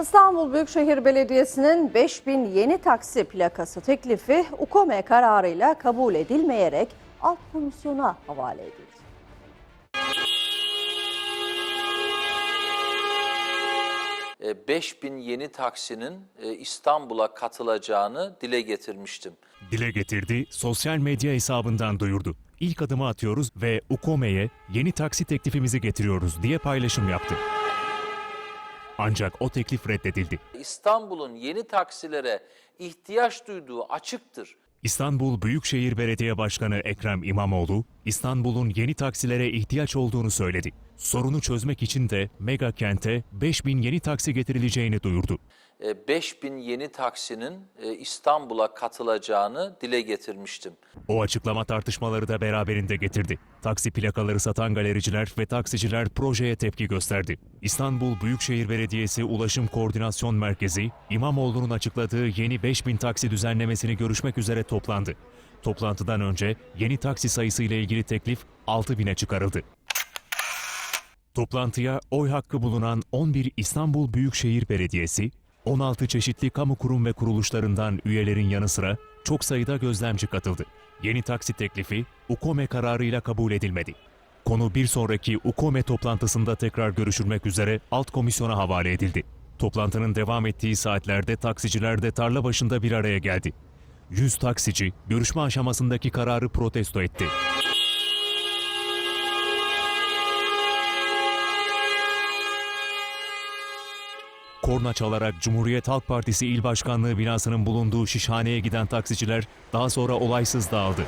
İstanbul Büyükşehir Belediyesi'nin 5000 yeni taksi plakası teklifi UKOME kararıyla kabul edilmeyerek alt komisyona havale edildi. E, 5000 yeni taksinin e, İstanbul'a katılacağını dile getirmiştim. Dile getirdi, sosyal medya hesabından duyurdu. İlk adımı atıyoruz ve UKOME'ye yeni taksi teklifimizi getiriyoruz diye paylaşım yaptı. Ancak o teklif reddedildi. İstanbul'un yeni taksilere ihtiyaç duyduğu açıktır. İstanbul Büyükşehir Belediye Başkanı Ekrem İmamoğlu, İstanbul'un yeni taksilere ihtiyaç olduğunu söyledi. Sorunu çözmek için de mega kente 5000 yeni taksi getirileceğini duyurdu. E, 5000 yeni taksinin e, İstanbul'a katılacağını dile getirmiştim. O açıklama tartışmaları da beraberinde getirdi. Taksi plakaları satan galericiler ve taksiciler projeye tepki gösterdi. İstanbul Büyükşehir Belediyesi Ulaşım Koordinasyon Merkezi, İmamoğlu'nun açıkladığı yeni 5000 taksi düzenlemesini görüşmek üzere toplandı. Toplantıdan önce yeni taksi sayısı ile ilgili teklif 6000'e çıkarıldı. Toplantıya oy hakkı bulunan 11 İstanbul Büyükşehir Belediyesi, 16 çeşitli kamu kurum ve kuruluşlarından üyelerin yanı sıra çok sayıda gözlemci katıldı. Yeni taksi teklifi UKOME kararıyla kabul edilmedi. Konu bir sonraki UKOME toplantısında tekrar görüşülmek üzere alt komisyona havale edildi. Toplantının devam ettiği saatlerde taksiciler de tarla başında bir araya geldi. 100 taksici görüşme aşamasındaki kararı protesto etti. Korna çalarak Cumhuriyet Halk Partisi İl Başkanlığı binasının bulunduğu şişhaneye giden taksiciler daha sonra olaysız dağıldı.